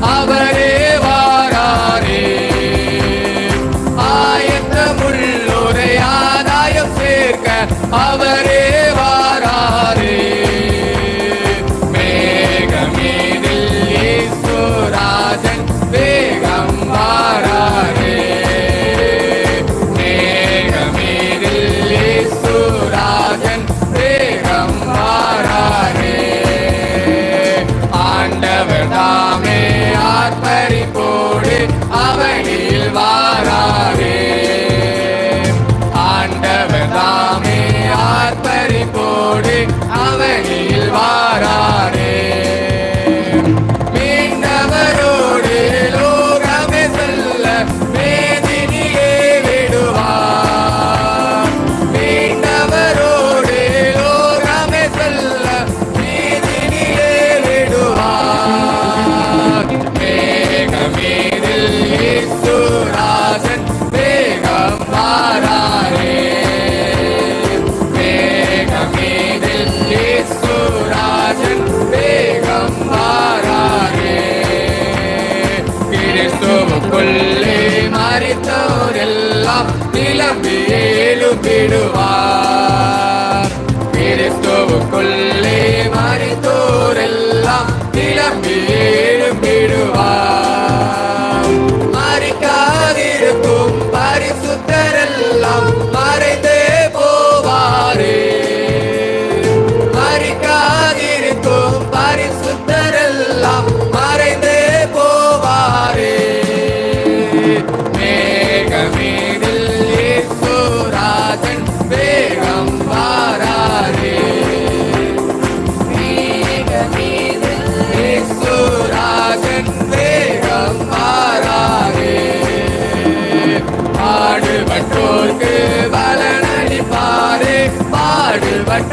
啊 நிற்கும் பரிசுத்தரெல்லாம் மறைந்தே போவாரே. மேகமேதில் ராஜன் வேகம் வாராரே. ராஜன் வேகம் வாராரே. பாடுபட்டோர்க்கு பலனளிப்பாரே பாடுபட்டவனாமே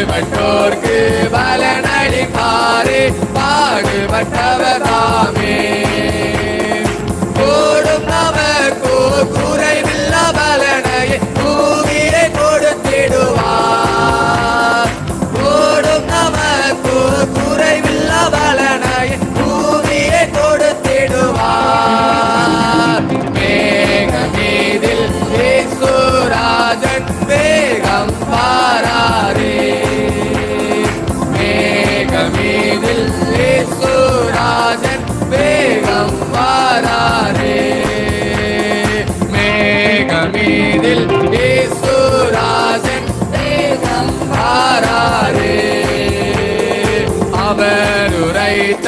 பாடுபட்டோர்க்கு பலனளிப்பாரே. பாடுபட்டவர் தாமே.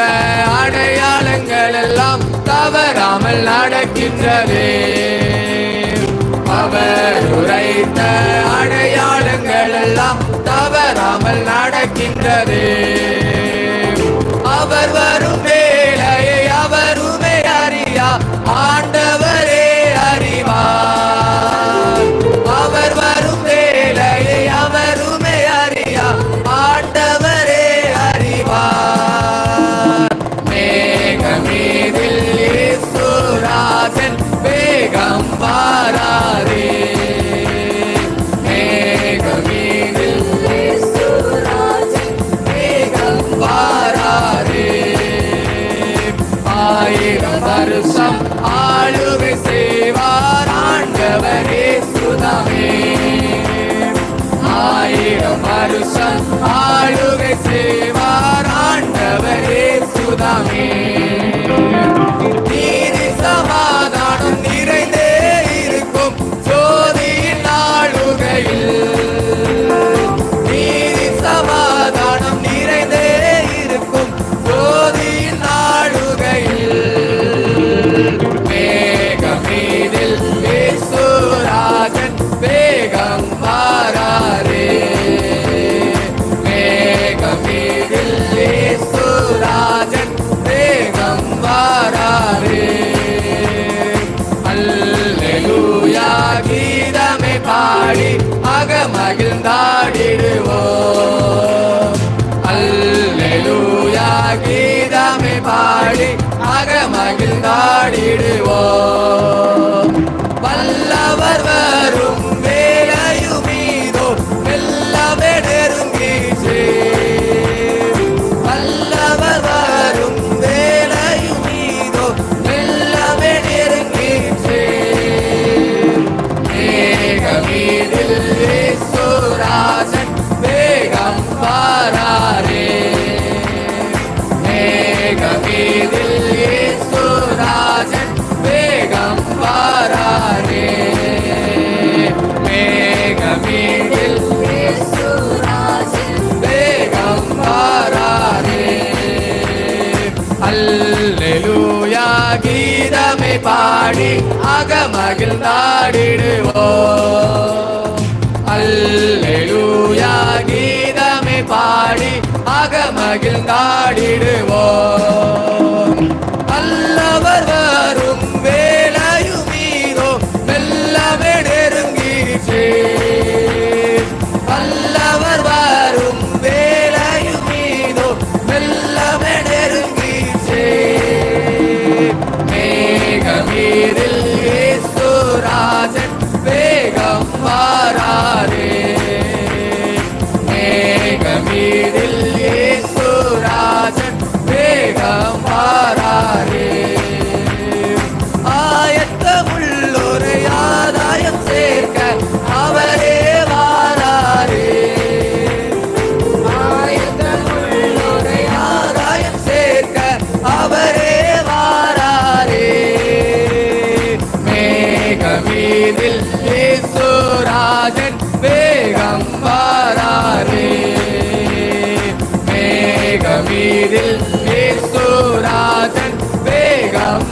கொடுத்த அடையாளங்கள் எல்லாம் தவறாமல் நடக்கின்றதே. அவர் உரைத்த அடையாளங்கள் எல்லாம் தவறாமல் நடக்கின்றதே. அவர் வரும் வேலையை அவருமே அறியா ஆண்ட ஆயிரம் வருஷம் ஆளுகை செய்வார் ஆண்டவரே சுதமே. ஆயிரம் வருஷம் ஆளுகை செய்வார் ஆண்டவரே சுதமே. விடுவார் ஆக மகிழ்ந்தாடிடுவோம் அல்லேலூயா கீதமே பாடி ஆக மகிழ்ந்தாடிடுவோம் ராஜன் வேகம் வாராரே மேகமீதில் இயேசுராஜன் வேகம்